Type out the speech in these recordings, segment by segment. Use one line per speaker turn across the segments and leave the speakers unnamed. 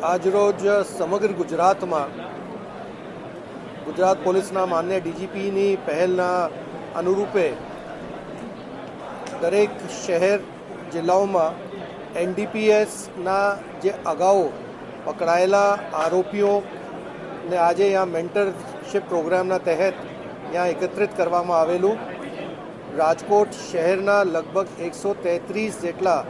આજરોજ સમગ્ર ગુજરાતમાં ગુજરાત પોલીસના માન્ય ડીજીપીની પહેલના અનુરૂપે દરેક શહેર જિલ્લાઓમાં એનડીપીએસના જે અગાઉ પકડાયેલા આરોપીઓને આજે અહીંયા મેન્ટરશિપ પ્રોગ્રામના તહેત ત્યાં એકત્રિત કરવામાં આવેલું. રાજકોટ શહેરના લગભગ એકસો તેત્રીસ જેટલા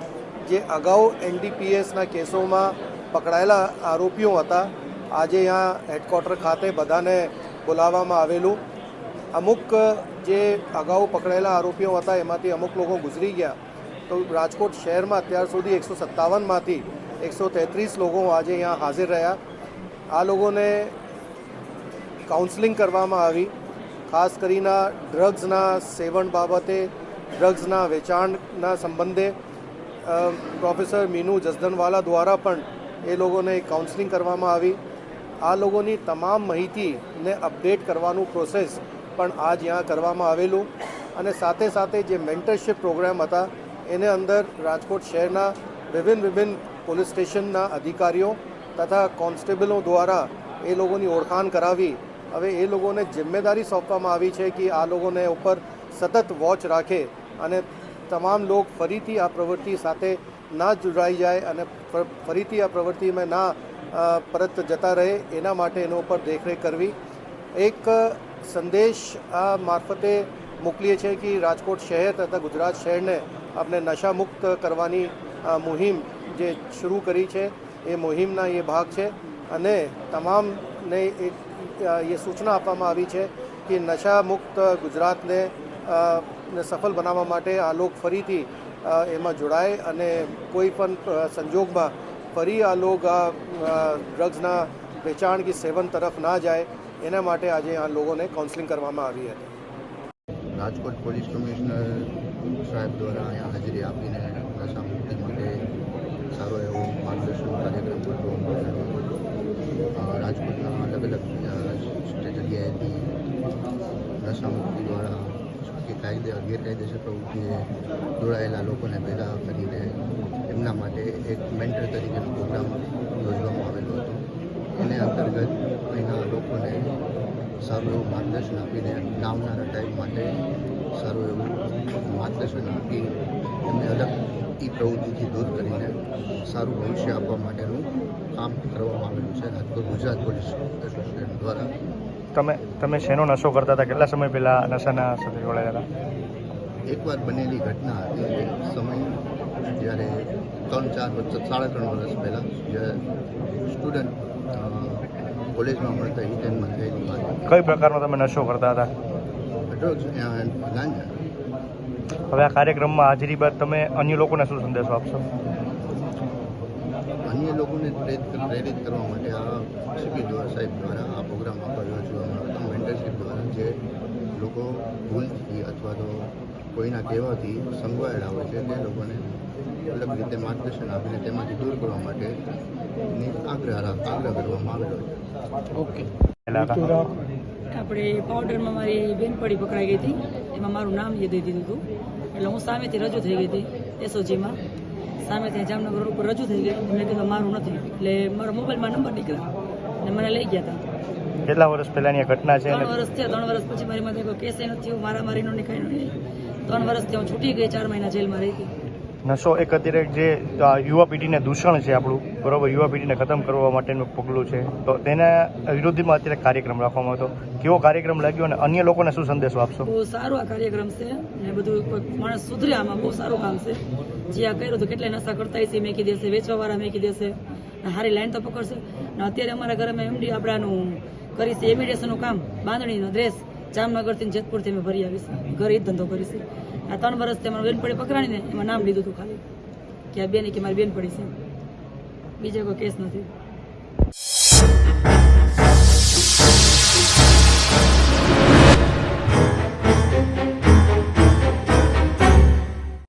જે અગાઉ એનડીપીએસના કેસોમાં પકડાયેલા આરોપીઓ હતા. આજે અહીંયા હેડક્વાર્ટર ખાતે બધાને બોલાવવામાં આવેલું. અમુક, જે અગાઉ પકડાયેલા આરોપીઓ હતા, એમાંથી અમુક લોકો ગુજરી ગયા. તો રાજકોટ શહેરમાં અત્યાર સુધી એકસો સત્તાવનમાંથી એકસો તેત્રીસ લોકો આજે અહીંયા હાજર રહ્યા. આ લોકોને કાઉન્સલિંગ કરવામાં આવી. ખાસ કરીને ડ્રગ્સના સેવન બાબતે ડ્રગ્સના વેચાણના સંબંધે પ્રોફેસર મીનુ જસદનવાલા દ્વારા પણ એ લોકોને કાઉન્સલિંગ કરવામાં આવી. આ લોકોની તમામ માહિતીને અપડેટ કરવાનું પ્રોસેસ પણ આજ ત્યાં કરવામાં આવેલું. અને સાથે સાથે જે મેન્ટરશિપ પ્રોગ્રામ હતા, એને અંદર રાજકોટ શહેરના વિભિન્ન વિભિન્ન પોલીસ સ્ટેશનના અધિકારીઓ તથા કોન્સ્ટેબલો દ્વારા એ લોકોની ઓળખાણ કરાવી. હવે એ લોકોને જિમ્મેદારી સોંપવામાં આવી છે કે આ લોકોને ઉપર સતત વોચ રાખે અને તમામ લોક ફરીથી આ પ્રવૃત્તિ સાથે ના જોડાઈ જાય અને ફરીથી આ પ્રવૃત્તિમાં ના પરત જતા રહે, એના માટે એના ઉપર દેખરેખ કરવી. એક સંદેશ આ મારફતે મોકલીએ છીએ કે રાજકોટ શહેર તથા ગુજરાત શહેરને આપણે નશામુક્ત કરવાની મુહિમ જે શરૂ કરી છે, એ મુહિમના એ ભાગ છે. અને તમામને એ સૂચના આપવામાં આવી છે કે નશામુક્ત ગુજરાતને ને સફળ બનાવવા માટે આ લોક ફરીથી એમાં જોડાય અને કોઈ પણ સંજોગમાં ફરી આ લોક આ ડ્રગ્સના વેચાણ કે સેવન તરફ ના જાય, એના માટે આજે આ લોકોને કાઉન્સેલિંગ કરવામાં આવી હતી.
રાજકોટ પોલીસ કમિશનર સાહેબ દ્વારા અહીંયા હાજરી આપીને નશા મુક્તિ માટે સારો એવો માર્ગદર્શન કાર્યક્રમ રાજકોટના અલગ અલગ જગ્યાએથી નશા મુક્તિ દ્વારા કે કાયદે ગેરકાયદેસર પ્રવૃત્તિએ જોડાયેલા લોકોને ભેગા કરીને એમના માટે એક મેન્ટર તરીકેનો પ્રોગ્રામ યોજવામાં આવેલો હતો. એને અંતર્ગત અહીંના લોકોને સારું એવું માર્ગદર્શન આપીને આવનારા ટાઈમ માટે સારું એવું માર્ગદર્શન આપી એમને અલગ એ પ્રવૃત્તિથી દૂર કરીને સારું ભવિષ્ય આપવા માટેનું કામ કરવામાં આવેલું છે રાજકોટ ગુજરાત પોલીસ એસોસિએશન દ્વારા.
તમે તમે શેનો નશો કરતા હતા? કેટલા સમય પહેલાં નશાના સાથે જોડાયેલા હતા?
એકવાર બનેલી ઘટના હતી. એ સમય જ્યારે ત્રણ ચાર વર્ષ સાડા ત્રણ વર્ષ પહેલાં જ્યારે સ્ટુડન્ટ કોલેજમાં ભણતા એ ટાઈમમાં થયેલી વાત.
કઈ પ્રકારનો તમે નશો કરતા હતા?
ડ્રગ્સ ગાંજા
હવે આ કાર્યક્રમમાં હાજરી બાદ તમે અન્ય લોકોને શું સંદેશો આપશો?
અન્ય લોકોને પ્રેરિત કરવા માટે આ સીપી દ્વારા સાહેબ દ્વારા આ પ્રોગ્રામ કર્યો છું. આવ્યો મેન્ટરશીપ દ્વારા જે લોકો ભૂલથી અથવા તો કોઈના કહેવાથી સંકળાયેલા હોય છે તે લોકોને અલગ રીતે માર્ગદર્શન આપીને તેમાંથી દૂર કરવા માટે ની આગ્રહ આગ્રહ કરવામાં આવેલો છે.
ઓકે.
આપણે પાવડરમાં મારી બેનપડી પકડાઈ ગઈ હતી. એમાં મારું નામ એ દઈ દીધું હતું. એટલે હું સામેથી રજૂ થઈ ગઈ હતી એસઓજીમાં. સામેથી જામનગર ઉપર રજૂ થઈ ગઈ. મેં કીધું મારું નથી. એટલે મારો મોબાઈલમાં નંબર નીકળ્યો. અને મને લઈ ગયા હતા.
કેટલા વર્ષ પહેલાની ઘટના છે?
ત્રણ વર્ષ થયા. ત્રણ વર્ષ પછી મારી માથે કોઈ કેસ નથી મારા મારીનો નહીં કાંઈ નહીં. ત્રણ વર્ષથી હું છૂટી ગઈ ચાર મહિના જેલમાં રહી હતી.
નશો એક અત્યારે જે યુવા પેઢીને દૂષણ છે આપણું, બરોબર? યુવા પેઢીને ખતમ કરવા માટેનું પગલું છે. તો તેના વિરોધીમાં અત્યારે કાર્યક્રમ રાખવામાં હતો કેવો કાર્યક્રમ લાગ્યો અને અન્ય લોકોને શું સંદેશો આપશો?
બહુ સારો આ કાર્યક્રમ છે અને બધું માણસ સુધરે આમાં, બહુ સારું કામ છે. જે આ કર્યું તો કેટલાય નશા કરતા હશે, મેકી દેશે, વેચવાવાળા મેકી દેશે. સારી લાઈન તો પકડશે. ને અત્યારે અમારા ઘરમાં એમડી આપણાનું કરી છે એમિડેશનનું કામ. બાંધણીનો ડ્રેસ જામનગરથી જેતપુરથી અમે ભરી આવીશું. ઘરે ધંધો કરીશું. આ ત્રણ વર્ષથી અમારે બેનપણી પકડાણીને એમાં નામ લીધું હતું ખાલી. કે આ બેન કે મારી બેનપણી છે. બીજો કોઈ કેસ નથી.